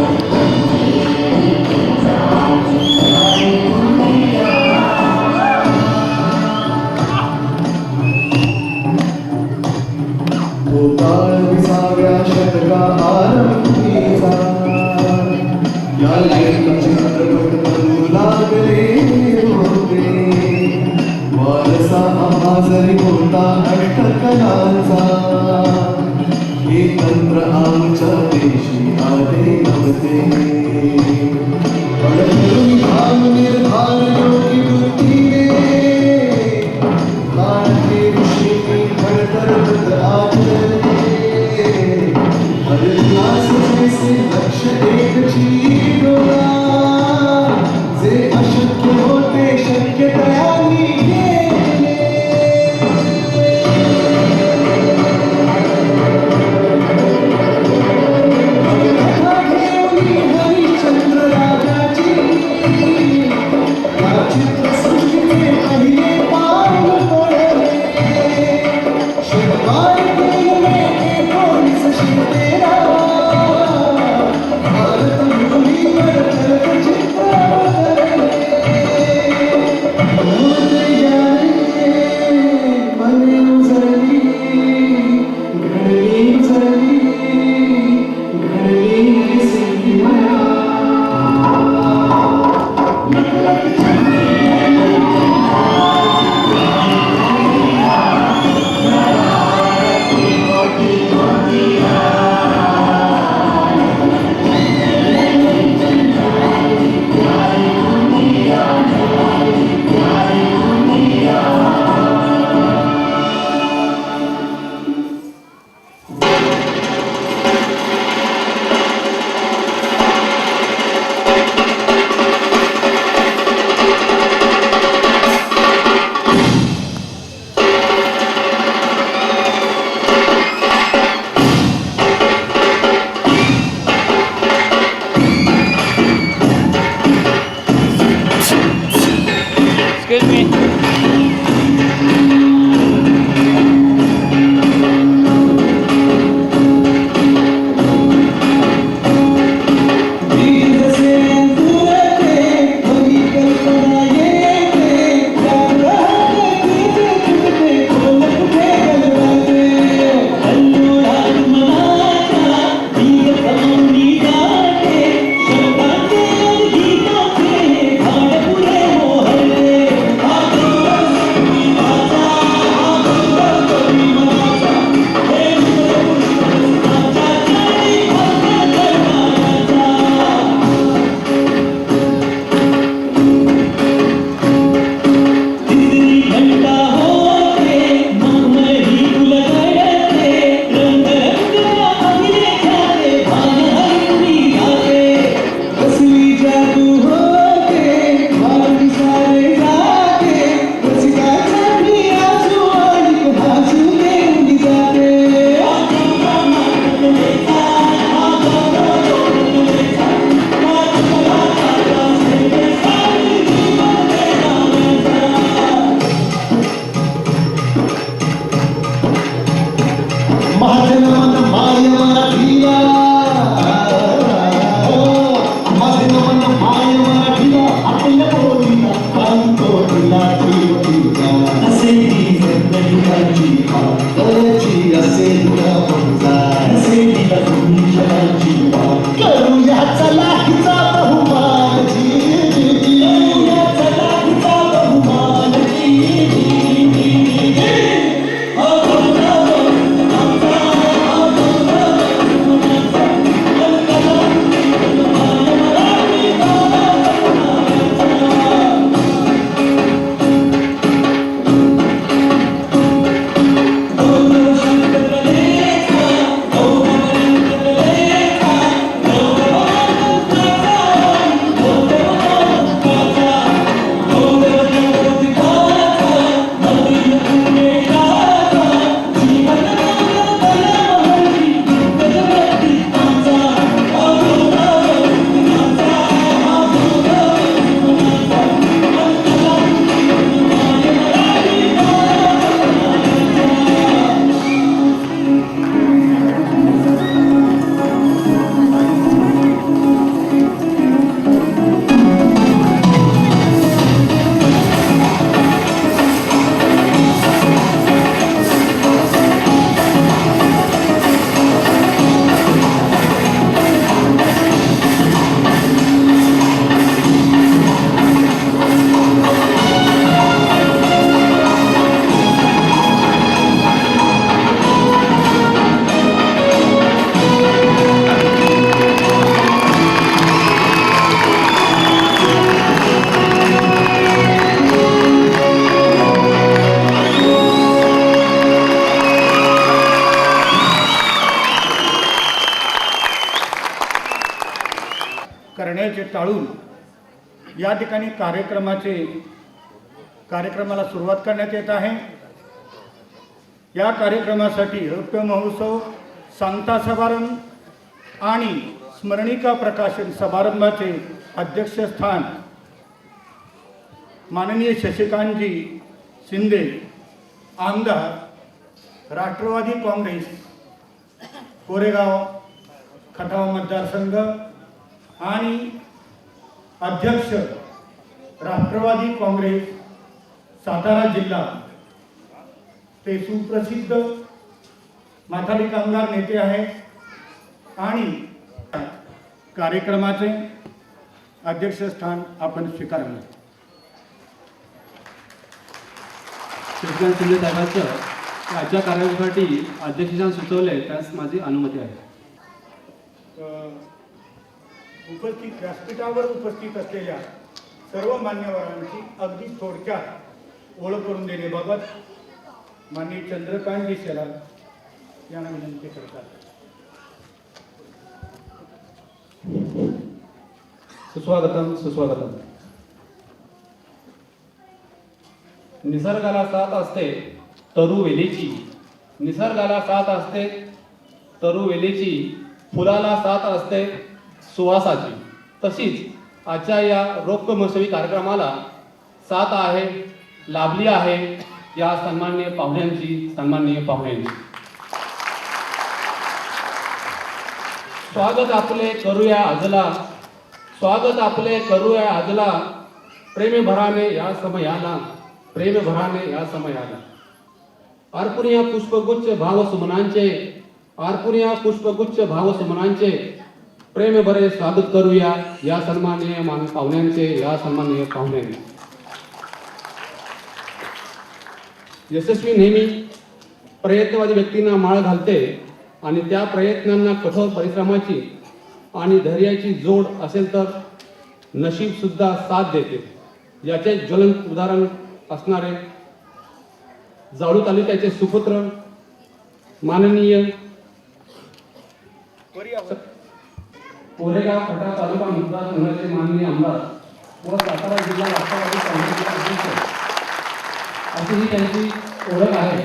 Gracias. 天南地好不放 टाळून या ठिकाणी कार्यक्रमाचे कार्यक्रमाला सुरुवात करण्यात येत आहे. या कार्यक्रमासाठी रौप्य महोत्सव सांगता समारंभ आणि स्मरणिका प्रकाशन समारंभाचे अध्यक्षस्थान माननीय शशिकांतजी शिंदे आमदार राष्ट्रवादी काँग्रेस कोरेगाव खटाव मतदारसंघ आणि अध्यक्ष राष्ट्रवादी काँग्रेस सातारा जिल्हा. ते सुप्रसिद्ध माथाडी कामगार नेते आहेत आणि कार्यक्रमाचे अध्यक्षस्थान आपण स्वीकारलं. शिंदे साहेबांचं आजच्या कार्यक्रमासाठी अध्यक्षस्थान सुचवले त्यास माझी अनुमती आहे. उपस्थित व्यासपीठावर उपस्थित असलेल्या सर्व मान्यवरांची अगदी थोडक्यात ओळख करून देण्याबाबत माननीय चंद्रकांत शेलार यांना विनंती करतात. सुस्वागतम सुस्वागतम. निसर्गाला साथ असते तरुवेलीची. निसर्गाला साथ असते तरुवेलीची. फुलाला साथ असते सुवासाची. तशीच आजच्या या रौप्य महोत्सवी कार्यक्रमाला साथ आहे लाभली आहे या सन्माननीय पाहुण्यांची सन्माननीय पाहुण्यांची. स्वागत आपले करूया आजला. स्वागत आपले करूया आजला. प्रेम भराने या समयाला. प्रेम भराने या समयाला. अर्पुनिया पुष्पगुच्छ भाव सुमनांचे अर्पुनिया पुष्पगुच्छ भाव सुमनांचे प्रेम बरे स्वागत करूया या सन्माननीय मान पाहुण्यांचे या सन्माननीय पाहुण्यांचे यशस्वी नेहमी प्रयत्नवादी व्यक्तींना माळ घालते आणि त्या प्रयत्नांना कठोर परिश्रमाची आणि धैर्याची जोड असेल तर नशीब सुद्धा साथ देते. याचे ज्वलंत उदाहरण असणारे जाळू तालुक्याचे सुपुत्र माननीय कोरेगाव खटा तालुका मतदारसंघाचे माननीय आमदार व सातारा जिल्हा राष्ट्रवादी काँग्रेसचे अध्यक्ष. अशी ही त्यांची ओळख आहे.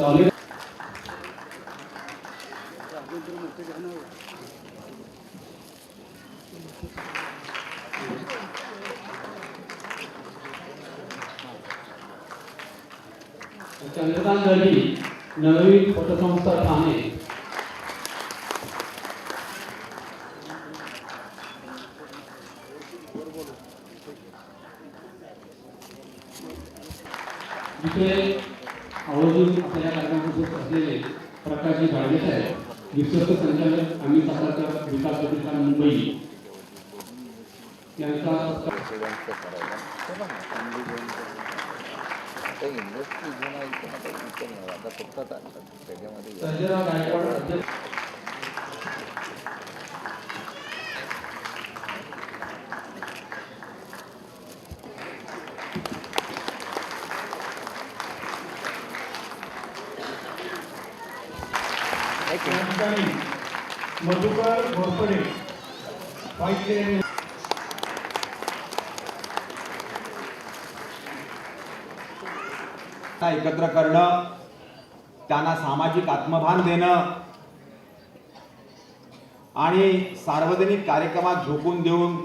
जावले चंद्रकांत दळवी नवी पतसंस्था ठाणे आमचे आवर्जून आपल्या या कार्यक्रमात उपस्थित असलेले प्रकाशजी गाडगे साहेब विश्वस्त संचालक आम्ही सातारकर विकास प्रतिष्ठान मुंबई. यांचा इंडस्ट्री घेऊन आता फक्त त्याच्यामध्ये घोरपडे व्हाईस एकत्र करणं त्यांना सामाजिक आत्मभान देणं आणि सार्वजनिक कार्यक्रमात झोकून देऊन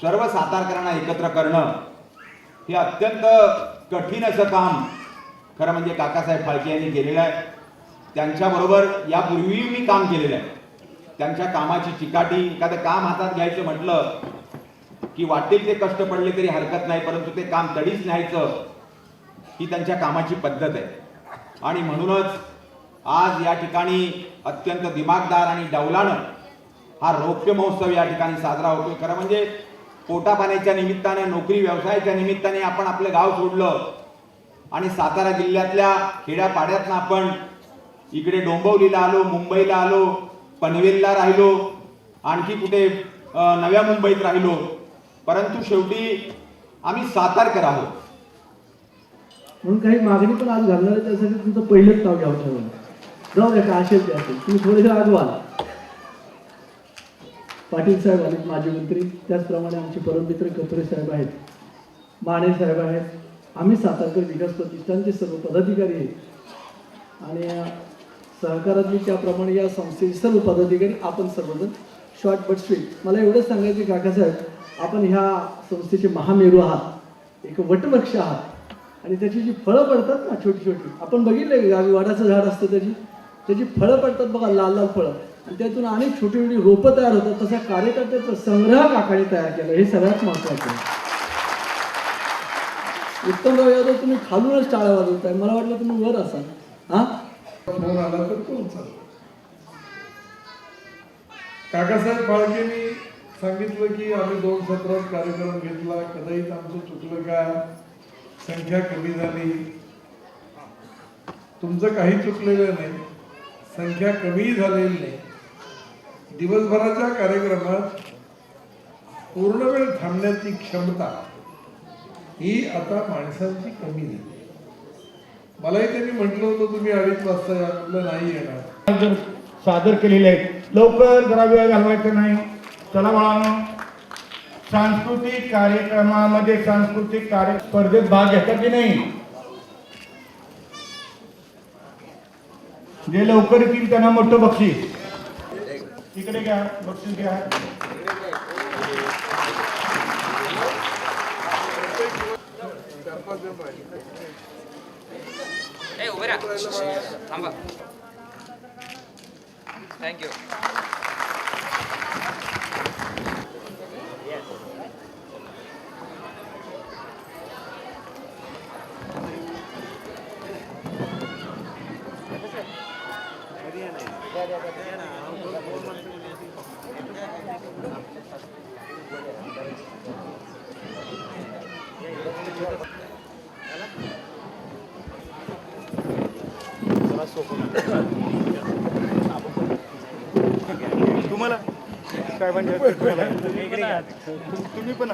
सर्व सातारकरांना एकत्र करणं हे अत्यंत कठीण असं काम खरं म्हणजे काकासाहेब फाळके यांनी केलेलं आहे. त्यांच्याबरोबर यापूर्वीही मी काम केलेलं आहे. त्यांच्या कामाची चिकाटी एखादं काम हातात घ्यायचं म्हटलं की वाटेल ते कष्ट पडले तरी हरकत नाही परंतु ते काम तडीच न्यायचं ही त्यांच्या कामाची पद्धत आहे. आणि म्हणूनच आज या ठिकाणी अत्यंत दिमागदार आणि डौलानं हा रौप्य महोत्सव या ठिकाणी साजरा होतोय. खरं म्हणजे पोटापाण्याच्या निमित्ताने नोकरी व्यवसायाच्या निमित्ताने आपण आपलं गाव सोडलं आणि सातारा जिल्ह्यातल्या खेड्यापाड्यातनं आपण इकडे डोंबवलीला आलो मुंबईला आलो पनवेलला राहिलो आणखी कुठे नव्या मुंबईत राहिलो. परंतु शेवटी आम्ही सातारकर आहोत. म्हणून काही मागणी पण आज घालणार आहे त्यासाठी तुमचं पहिलंच नाव घ्यावं ठरवलं जाऊ द्या का असेल ते असेल तुम्ही थोडेसे आगवाल पाटील साहेब आहेत माजी मंत्री. त्याचप्रमाणे आमचे परममित्र कपरे साहेब आहेत माने साहेब आहेत. आम्ही सातारकर विकास प्रतिष्ठानचे सर्व पदाधिकारी आहेत. आणि सहकारातली त्याप्रमाणे या संस्थेचे सर्व पदाधिकारी आपण सर्वजण शॉर्ट बट स्वीट मला एवढंच सांगायचे काकासाहेब आपण ह्या संस्थेचे महामेरू आहात एक वटवृक्ष आहात. आणि त्याची जी फळं पडतात ना छोटी छोटी आपण बघितले गावी वाडाचं झाड असतं त्याची. त्याची फळं पडतात बघा लाल लाल फळं. आणि त्यातून अनेक छोटी छोटी रोपं तयार होतात. तसा कार्यकर्त्याचा संग्रह काकाने तयार केला. हे सगळ्यात महत्त्वाचं आहे. उत्तमराव यादव तुम्ही खालूनच टाळ्या वाजवताय. मला वाटलं तुम्ही वर असाल. हा? फोन आला तर तो उचल काकासाहेब फाळकेंनी सांगितलं की आम्ही दोन सत्रात कार्यक्रम घेतला कदाचित आमचं चुकलं का? संख्या कमी झाली. तुमचं काही चुकलेलं नाही संख्या कमी झालेली नाही. दिवसभराच्या कार्यक्रमात पूर्ण वेळ थांबण्याची क्षमता ही आता माणसांची कमी झाली. मलाही त्यांनी म्हटलं होतं तुम्ही अडीच वाजता या म्हटलं नाही येणार. जर सादर केलेले आहेत. लवकर जरा वेळ घालवायचा नाही. चला बाळांनो. सांस्कृतिक कार्यक्रमामध्ये सांस्कृतिक कार्य स्पर्धेत भाग घेतात की नाही? जे लवकर येतील त्यांना मोठं बक्षीस. तिकडे घ्या बक्षीस घ्या. Thank you. Yeah. तुम्हाला? काय म्हणजे? तुम्ही पण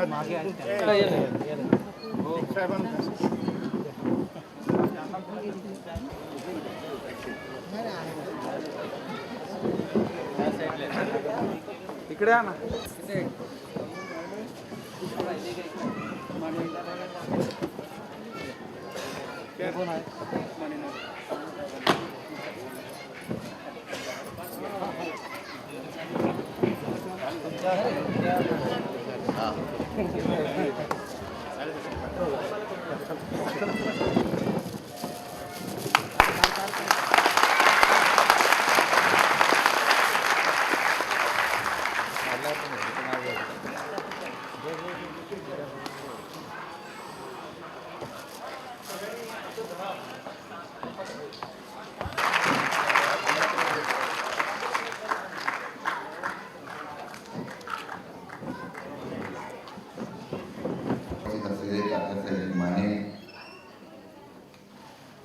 इकडे आ ना. कोण आहे? సరే केंद्रे काकासाहेब माने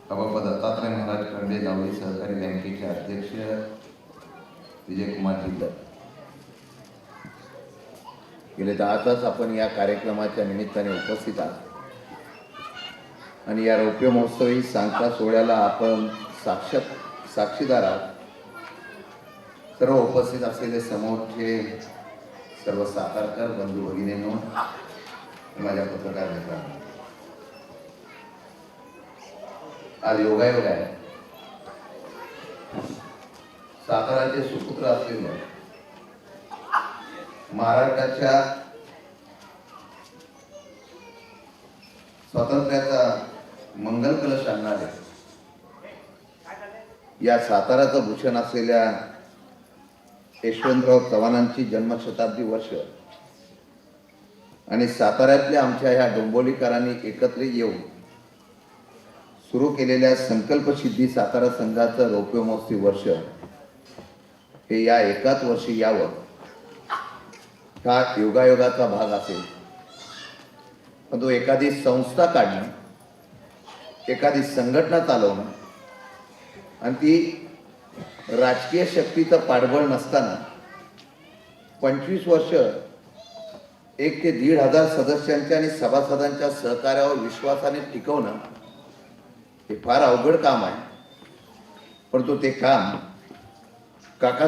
बाबा दत्तात्रय महाराज खंडे नावळी सहकारी बँकेचे अध्यक्ष विजयकुमार जिल्हा गेले दहा तास आपण या कार्यक्रमाच्या निमित्ताने उपस्थित आहात. आणि या रौप्य महोत्सवी सांगता सोहळ्याला आपण साक्ष साक्षीदार आहात. सर्व उपस्थित असलेले समोरचे सर्व साकारकर बंधू भगिनी म्हणून माझ्या पत्रकार मित्रांनो आज योगायोग आहे. साताराचे सुपुत्र असलेले महाराष्ट्राच्या स्वातंत्र्याचा मंगल कलश आणणारे. या साताराचं भूषण असलेल्या यशवंतराव चव्हाणांची जन्मशताब्दी वर्ष आणि साताऱ्यातल्या आमच्या ह्या डोंबोलीकरांनी एकत्रित येऊन सुरू केलेल्या संकल्पसिद्धी सातारा संघाचं रौप्य महोत्सवी वर्ष हे या एकाच वर्षी यावं हा योगायोगाचा भाग असेल. पण तो एखादी संस्था काढणं एखादी संघटना चालवणं आणि ती राजकीय शक्तीचं पाठबळ नसताना पंचवीस वर्ष एक ते दीड हजार सदस्यांच्या आणि सभासदांच्या सहकार्यावर विश्वासाने टिकवणं हे फार अवघड काम आहे. परंतु ते काम काका